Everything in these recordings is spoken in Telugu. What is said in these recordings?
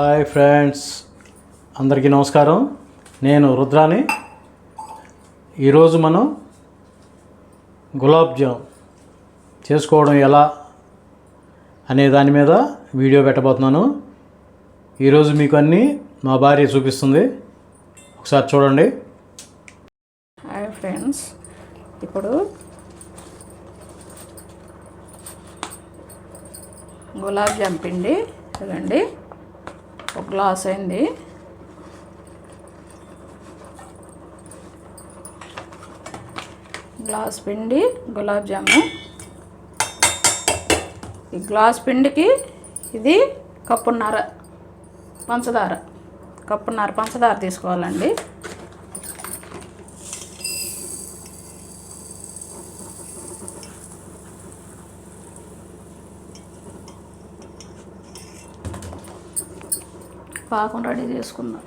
హాయ్ ఫ్రెండ్స్ అందరికీ నమస్కారం. నేను రుద్రాని. ఈరోజు మనం గులాబ్ జామ్ చేసుకోవడం ఎలా అనే దాని మీద వీడియో పెట్టబోతున్నాను. ఈరోజు మీకు అన్నీ మా భార్య చూపిస్తుంది. ఒకసారి చూడండి. హాయ్ ఫ్రెండ్స్ ఇప్పుడు గులాబ్ జామ్ పిండి చూడండి. ఒక గ్లాస్ అయింది. గ్లాస్ పిండి గులాబ్ జాము. ఈ గ్లాస్ పిండికి ఇది కప్పున్నర పంచదార. కప్పున్నర పంచదార తీసుకోవాలండి. పాకం రెడీ చేసుకుందాం.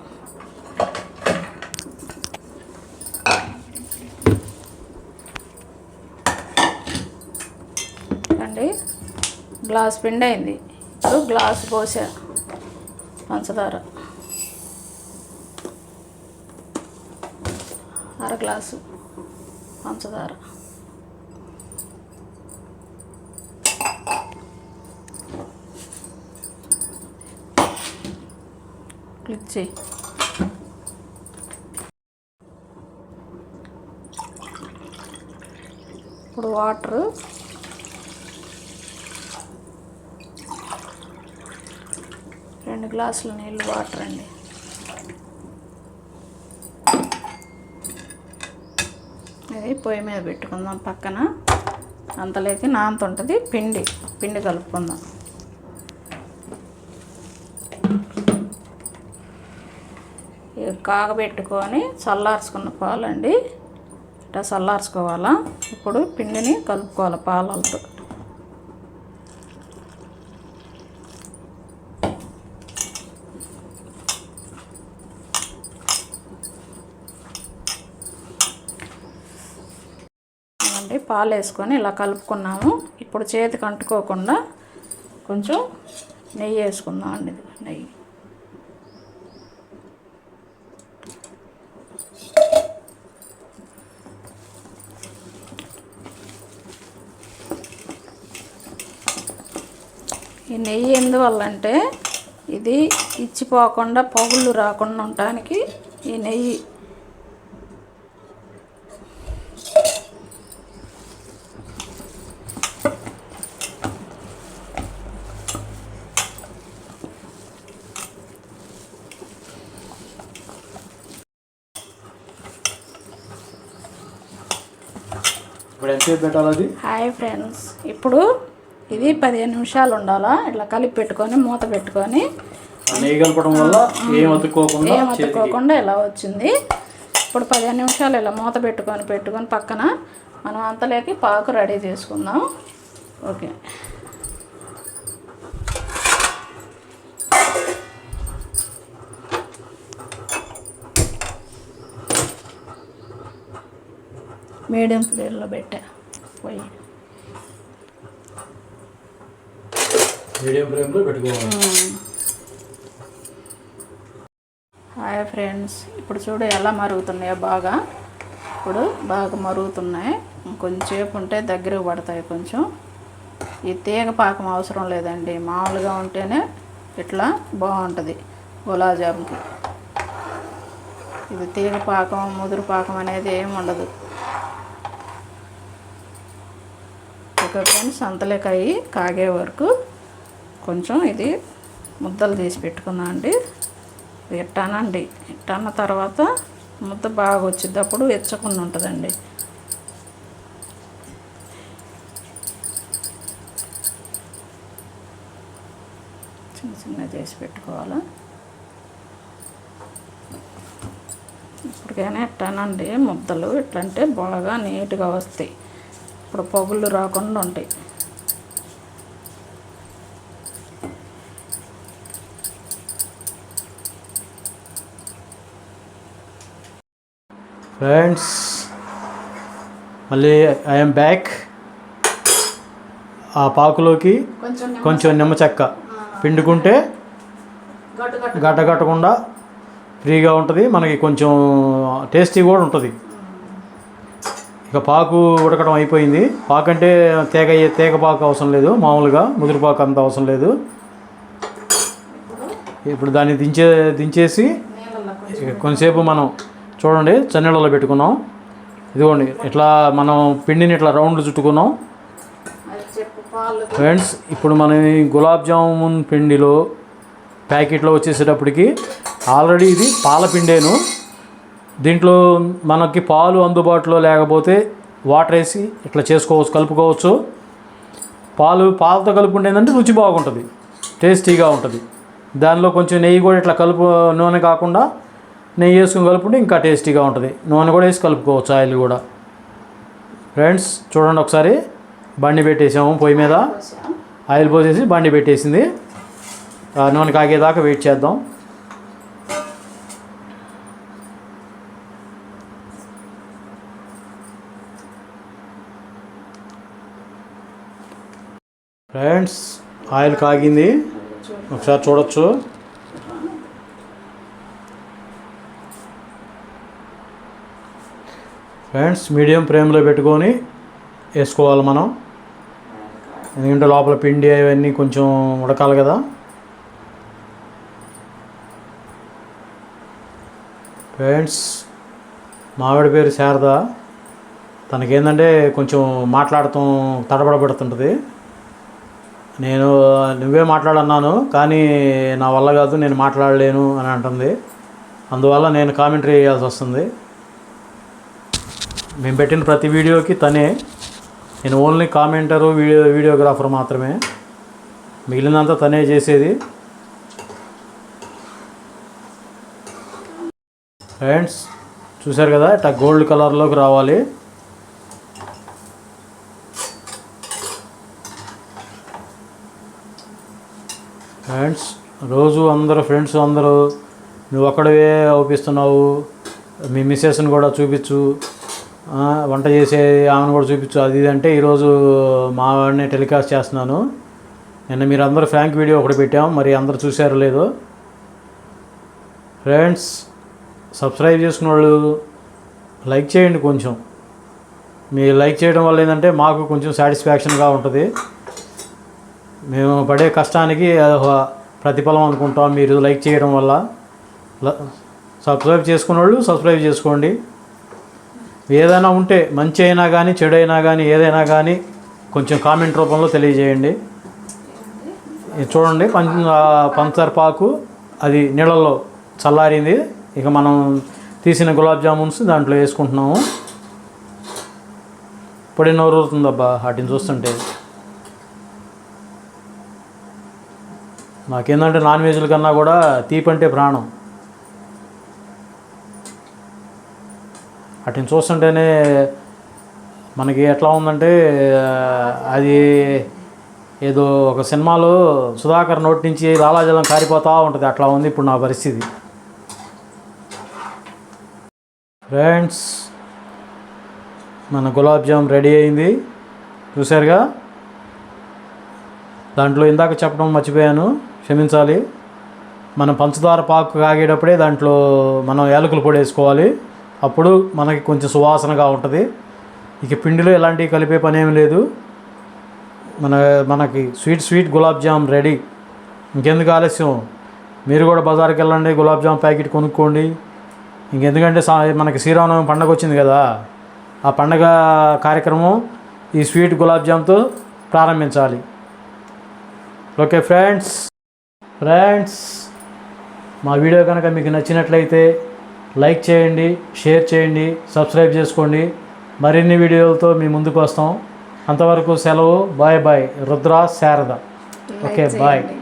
అండి గ్లాస్ పిండి అయింది. ఇప్పుడు గ్లాస్ పోసా పంచదార. అర గ్లాసు పంచదార. క్లిక్ చేయి. ఇప్పుడు వాటర్. రెండు గ్లాసుల నీళ్ళు వాటర్ అండి. ఇది పొయ్యి మీద పెట్టుకుందాం పక్కన. అంతలోకి నాంతుంటుంది పిండి. పిండి కలుపుకుందాం. కాగబెట్టుకొని చల్లార్చుకున్న పాలండి. ఇట్లా చల్లార్చుకోవాలా. ఇప్పుడు పిండిని కలుపుకోవాలి పాలతో అండి పాలు వేసుకొని ఇలా కలుపుకున్నాము. ఇప్పుడు చేతికి అంటుకోకుండా కొంచెం నెయ్యి వేసుకుందాం అండి నెయ్యి. ఈ నెయ్యి ఎందువల్ల అంటే ఇది ఇచ్చిపోకుండా పగుళ్ళు రాకుండా ఉండటానికి ఈ నెయ్యి. హాయ్ ఫ్రెండ్స్ ఇప్పుడు ఇది పదిహేను నిమిషాలు ఉండాలా? ఇట్లా కలిపి పెట్టుకొని మూత పెట్టుకొని. ఆ నెయ్యి కలపడం వల్ల ఏం అతుక్కోకుండా ఏం అతుక్కోకుండా ఇలా వచ్చింది. ఇప్పుడు పదిహేను నిమిషాలు ఇలా మూత పెట్టుకొని పెట్టుకొని పక్కన మనం అంతలోకి పాకు రెడీ చేసుకుందాం. ఓకే. మీడియం ఫ్లేమ్లో పెట్టా. పోయి. మీడియం ఫ్లేమ్లో పెట్టుకోవాలి. హాయ్ ఫ్రెండ్స్ ఇప్పుడు చూడు ఎలా మరుగుతున్నాయో బాగా. ఇప్పుడు బాగా మరుగుతున్నాయి. కొంచెంసేపు ఉంటే దగ్గరకు పడతాయి కొంచెం. ఈ తీగ పాకం అవసరం లేదండి. మామూలుగా ఉంటేనే ఇట్లా బాగుంటుంది గులాబ్జామ్కి. ఇది తీగ పాకం ముదురు పాకం అనేది ఏమి ఉండదు. ఓకే ఫ్రెండ్స్ అంతలేకాయి కాగే వరకు కొంచెం ఇది ముద్దలు తీసి పెట్టుకుందాం అండి. ఇట్టానండి ఇట్టన్న తర్వాత ముద్ద బాగా వచ్చింది అప్పుడు ఎచ్చకుండా ఉంటుందండి. చిన్న చిన్న చేసి పెట్టుకోవాలి? ఇప్పటికైనా ఎట్టానండి ముద్దలు ఇట్లంటే బాగా నీట్గా వస్తాయి. ఇప్పుడు పొగుళ్ళు రాకుండా ఉంటాయి. ఫ్రెండ్స్ మళ్ళీ ఐఎమ్ బ్యాక్ ఆ పాకులోకి కొంచెం నిమ్మ చెక్క. పిండుకుంటే గడ్డ కట్టకుండా ఫ్రీగా ఉంటుంది. మనకి కొంచెం టేస్టీ కూడా ఉంటుంది. ఇక పాకు ఉడకడం అయిపోయింది. పాకు అంటే తేగ తేగ పాకు అవసరం లేదు. మామూలుగా ముదురు పాకు అంత అవసరం లేదు. ఇప్పుడు దాన్ని దించే దించేసి కొంతసేపు మనం చూడండి చన్నీళ్ళలో పెట్టుకున్నాం. ఇదిగోండి ఇట్లా మనం పిండిని ఇట్లా రౌండ్ చుట్టుకున్నాం. ఫ్రెండ్స్ ఇప్పుడు మన గులాబ్ జామున్ పిండిలో ప్యాకెట్లో వచ్చేసేటప్పటికి ఆల్రెడీ ఇది పాల పిండేను. దీంట్లో మనకి పాలు అందుబాటులో లేకపోతే వాటర్ వేసి ఇట్లా చేసుకోవచ్చు కలుపుకోవచ్చు. పాలు పాలతో కలుపుకుంటే ఏంటంటే రుచి బాగుంటుంది టేస్టీగా ఉంటుంది. దానిలో కొంచెం నెయ్యి కూడా ఇట్లా కలుపు నూనె కాకుండా నెయ్యి వేసుకుని కలుపుకుంటే ఇంకా టేస్టీగా ఉంటుంది. నూనె కూడా వేసి కలుపుకోవచ్చు ఆయిల్ కూడా. ఫ్రెండ్స్ చూడండి ఒకసారి. బండి పెట్టేసాము పొయ్యి మీద. ఆయిల్ పోసేసి బండి పెట్టేసింది. నూనె కాగేదాకా వెయిట్ చేద్దాం. ఫ్రెండ్స్ ఆయిల్ కాగింది. ఒకసారి చూడొచ్చు. ఫ్రెండ్స్ మీడియం ఫ్లేమ్లో పెట్టుకొని వేసుకోవాలి మనం. ఎందుకంటే లోపల పిండి అవన్నీ కొంచెం ఉడకాలి కదా. ఫ్రెండ్స్ మావిడ పేరు శారద. తనకేంటంటే కొంచెం మాట్లాడటం తడబడబడుతుంటుంది. నేను నువ్వే మాట్లాడన్నాను కానీ నా వల్ల కాదు నేను మాట్లాడలేను అని అంటుంది. అందువల్ల నేను కామెంటరీ వేయాల్సి వస్తుంది. మేము పెట్టిన ప్రతి వీడియోకి తనే. నేను ఓన్లీ కామెంటరు వీడియో వీడియోగ్రాఫర్ మాత్రమే. మిగిలినంతా తనే చేసేది. ఫ్రెండ్స్ చూశారు కదా? ఇట్లా గోల్డ్ కలర్లోకి రావాలి. ఫ్రెండ్స్ రోజు అందరూ ఫ్రెండ్స్ అందరూ నువ్వు ఒక్కడవే అవుపిస్తున్నావు. మీ మిస్సెస్ని కూడా చూపించు. వంట చేసే ఆమెను కూడా చూపించు. అది ఇది అంటే ఈరోజు మా వాడిని టెలికాస్ట్ చేస్తున్నాను. నిన్న మీరు అందరూ ఫ్రాంక్ వీడియో ఒకటి పెట్టాము మరి అందరూ చూసారో లేదో. ఫ్రెండ్స్ సబ్స్క్రైబ్ చేసుకున్న వాళ్ళు లైక్ చేయండి కొంచెం. మీరు లైక్ చేయడం వల్ల ఏంటంటే మాకు కొంచెం సాటిస్ఫాక్షన్గా ఉంటుంది. మేము పడే కష్టానికి ప్రతిఫలం అనుకుంటాం. మీరు లైక్ చేయడం వల్ల. సబ్స్క్రైబ్ చేసుకున్న వాళ్ళు సబ్స్క్రైబ్ చేసుకోండి. ఏదైనా ఉంటే మంచి అయినా కానీ చెడు అయినా కానీ ఏదైనా కానీ కొంచెం కామెంట్ రూపంలో తెలియజేయండి. ఇది చూడండి పంచర్ పాకు అది నీళ్ళల్లో చల్లారింది. ఇక మనం తీసిన గులాబ్ జామున్స్ దాంట్లో వేసుకుంటున్నాము. పొడి నోరు వాటిని చూస్తుంటే. నాకేంటంటే నాన్ వెజ్ల కన్నా కూడా తీపంటే ప్రాణం. వాటిని చూస్తుంటేనే మనకి ఎట్లా ఉందంటే అది ఏదో ఒక సినిమాలో సుధాకర్ నోటి నుంచి లాలాజలం కారిపోతూ ఉంటుంది. అట్లా ఉంది ఇప్పుడు నా పరిస్థితి. ఫ్రెండ్స్ మన గులాబ్ జామ్ రెడీ అయింది. చూసారుగా దాంట్లో ఇందాక చెప్పడం మర్చిపోయాను. క్షమించాలి. మనం పంచదార పాకు కాగేటప్పుడే దాంట్లో మనం యాలకుల పొడి వేసుకోవాలి. అప్పుడు మనకి కొంచెం సువాసనగా ఉంటుంది. ఇక పిండిలో ఎలాంటివి కలిపే పని ఏమి లేదు. మన మనకి sweet sweet gulab jam ready. ఇంకెందుకు ఆలస్యం? మీరు కూడా బజార్కి వెళ్ళండి గులాబ్ జామ్ ప్యాకెట్ కొనుక్కోండి. ఇంకెందుకంటే సా మనకి శ్రీరామనవమి పండగ వచ్చింది కదా. ఆ పండగ కార్యక్రమం ఈ స్వీట్ గులాబ్ జామ్తో ప్రారంభించాలి. ఓకే ఫ్రెండ్స్ ఫ్రెండ్స్ మా వీడియో కనుక మీకు నచ్చినట్లయితే లైక్ చేయండి షేర్ చేయండి సబ్స్క్రైబ్ చేసుకోండి. మరిన్ని వీడియోలతో మీ ముందుకు వస్తాం. అంతవరకు సెలవు. Bye bye. Rudra Sharada. Okay bye bye.